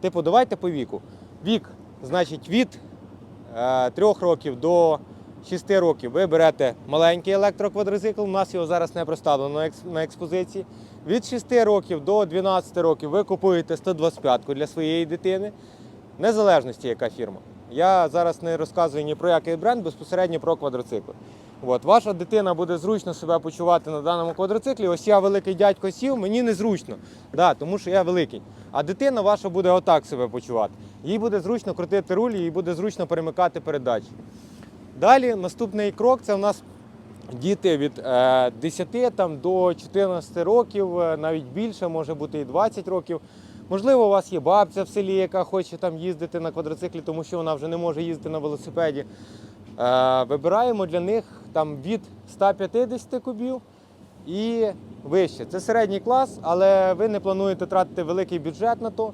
Типу, давайте по віку. Вік, значить, від е, 3 років до 6 років ви берете маленький електроквадроцикл. У нас його зараз не представлено на експозиції. Від 6 років до 12 років ви купуєте 125-ку для своєї дитини, незалежності яка фірма. Я зараз не розказую ні про який бренд, безпосередньо про квадроцикли. От, ваша дитина буде зручно себе почувати на даному квадроциклі. Ось я великий дядько сів, мені незручно, да, тому що я великий. А дитина ваша буде отак себе почувати. Їй буде зручно крутити руль, їй буде зручно перемикати передачі. Далі наступний крок це у нас діти від е, 10 там, до 14 років, е, навіть більше, може бути і 20 років. Можливо, у вас є бабця в селі, яка хоче там їздити на квадроциклі, тому що вона вже не може їздити на велосипеді. Е, вибираємо для них там від 150 кубів і вище. Це середній клас, але ви не плануєте тратити великий бюджет на то.